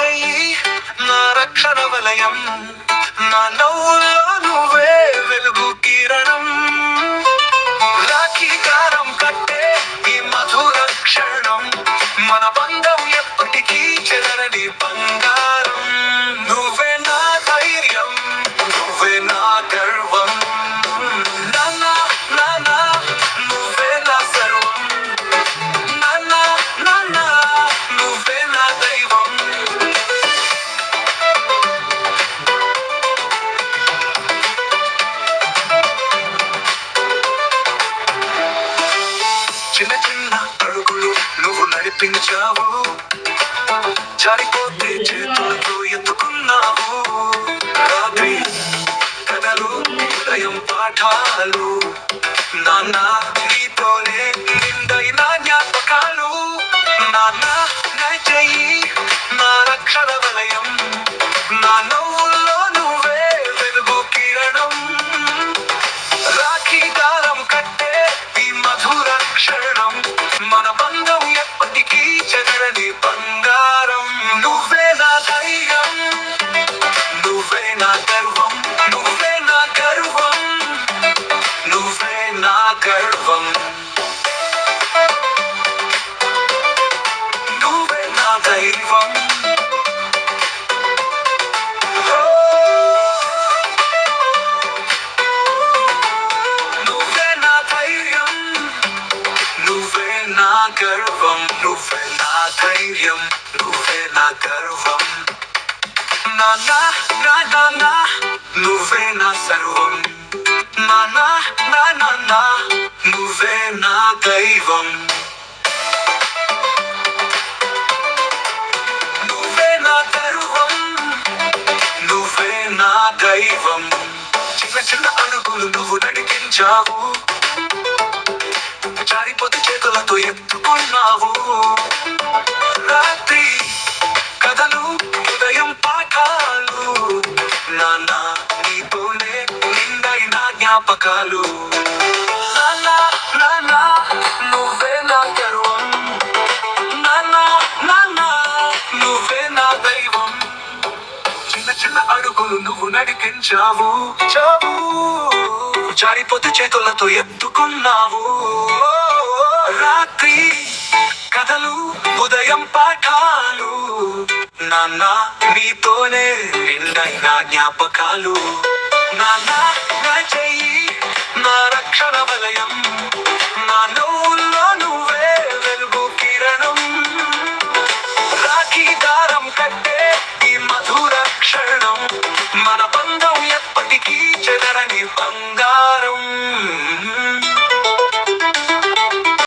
చెయ్యి. నా రక్షణ వలయం నా నవ్వులో నువ్వే వెలుగు కిరణం. రాఖీ కారం కట్టే ఈ మధుర క్షణం. మన బంధ నువ్వు నడిపించావు జారిపోతే చేతులతో ఎత్తుకున్నావు. రాత్రి కథలు ఉదయం పాఠాలు నాన్న గర్వం నువ్వే నా దైవం నువ్వే నా ధైర్యం నువ్వే నా గర్వం నువ్వే నా ధైర్యం నువ్వే నా గర్వం నాన్న నా నాన్న నువ్వే నా సర్వం నాన్న నా నాన్న నువ్వే నా దైవం. నువ్వే నా గర్వం నువ్వే నా దైవం. చిన్న చిన్న అడుగులు నువ్వు నడిపించావు. జారిపోతే చేతులతో ఎత్తుకున్నావు. రాత్రి కథలు ఉదయం పాఠాలు. నాన్న నీతోనే నిండైన జ్ఞాపకాలు. నడిపించావు. చావు. జారిపోతే చేతులతో ఎత్తుకున్నావు. రాత్రి కథలు ఉదయం పాఠాలు నాన్న నీతోనే నిండైన జ్ఞాపకాలు. నాన్న నా చెయ్యి నా రక్షణ వలయం